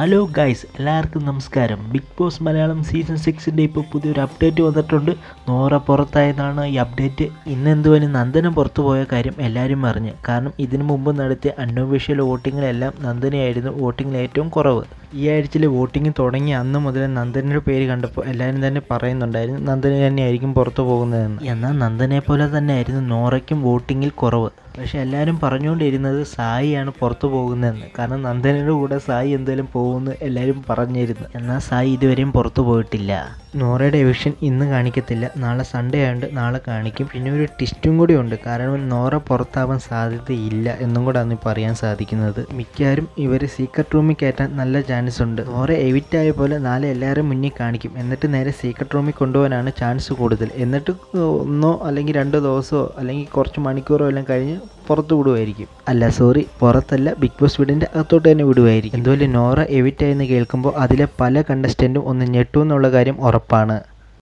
Hello guys എല്ലാവർക്കും നമസ്കാരം. Big Boss Malayalam season സിക്സിന്റെ ഇപ്പോൾ പുതിയൊരു അപ്ഡേറ്റ് വന്നിട്ടുണ്ട്. നോറ പുറത്തായതാണ് ഈ അപ്ഡേറ്റ്. ഇന്ന് എന്തുവന് നന്ദനം പുറത്തു പോയ കാര്യം എല്ലാവരും അറിഞ്ഞ്. കാരണം ഇതിനു മുമ്പ് നടത്തിയ അൺഒഫീഷ്യൽ വോട്ടിങ്ങിലെല്ലാം നന്ദനയായിരുന്നു വോട്ടിങ്ങിൽ ഏറ്റവും കുറവ്. ഈ ആഴ്ചയിൽ വോട്ടിംഗ് തുടങ്ങി അന്ന് മുതൽ നന്ദനയുടെ പേര് കണ്ടപ്പോൾ എല്ലാവരും തന്നെ പറയുന്നുണ്ടായിരുന്നു നന്ദന തന്നെയായിരിക്കും പുറത്തു പോകുന്നതെന്ന്. എന്നാൽ നന്ദനെ പോലെ തന്നെയായിരുന്നു നോറയ്ക്കും വോട്ടിങ്ങിൽ കുറവ്. പക്ഷെ എല്ലാവരും പറഞ്ഞുകൊണ്ടിരുന്നത് സായിയാണ് പുറത്തു പോകുന്നതെന്ന്. കാരണം നന്ദനയുടെ കൂടെ സായി എന്തായാലും പോകുമെന്ന് എല്ലാവരും പറഞ്ഞിരുന്നു. എന്നാൽ സായി ഇതുവരെയും പുറത്തു പോയിട്ടില്ല. നോറയുടെ എവിഷൻ ഇന്ന് കാണിക്കത്തില്ല. നാളെ സൺഡേ ആയതുകൊണ്ട് നാളെ കാണിക്കും. പിന്നെ ഒരു ടിസ്റ്റും കൂടി ഉണ്ട്. കാരണം നോറ പുറത്താവാൻ സാധ്യതയില്ല എന്നും കൂടെ ഇപ്പോൾ അറിയാൻ സാധിക്കുന്നത്. മിക്കവാറും ഇവർ സീക്രട്ട് റൂമിൽ കയറ്റാൻ നല്ല ചാൻസ് ഉണ്ട്. നോറ എവിറ്റ് ആയ പോലെ നാളെ എല്ലാവരും മുന്നിൽ കാണിക്കും. എന്നിട്ട് നേരെ സീക്രട്ട് റൂമിൽ കൊണ്ടുപോകാനാണ് ചാൻസ് കൂടുതൽ. എന്നിട്ട് ഒന്നോ അല്ലെങ്കിൽ രണ്ടോ ദിവസമോ അല്ലെങ്കിൽ കുറച്ച് മണിക്കൂറോ എല്ലാം കഴിഞ്ഞ് പുറത്ത് വിടുമായിരിക്കും അല്ല സോറി പുറത്തല്ല ബിഗ് ബോസ് വീടിന്റെ അകത്തോട്ട് തന്നെ വിടുമായിരിക്കും എന്തുപോലെ നോറ എവിറ്റ് എന്ന് കേൾക്കുമ്പോൾ അതിലെ പല കണ്ടസ്റ്റന്റും ഒന്ന് ഞെട്ടുമെന്നുള്ള കാര്യം ഉറപ്പാണ്.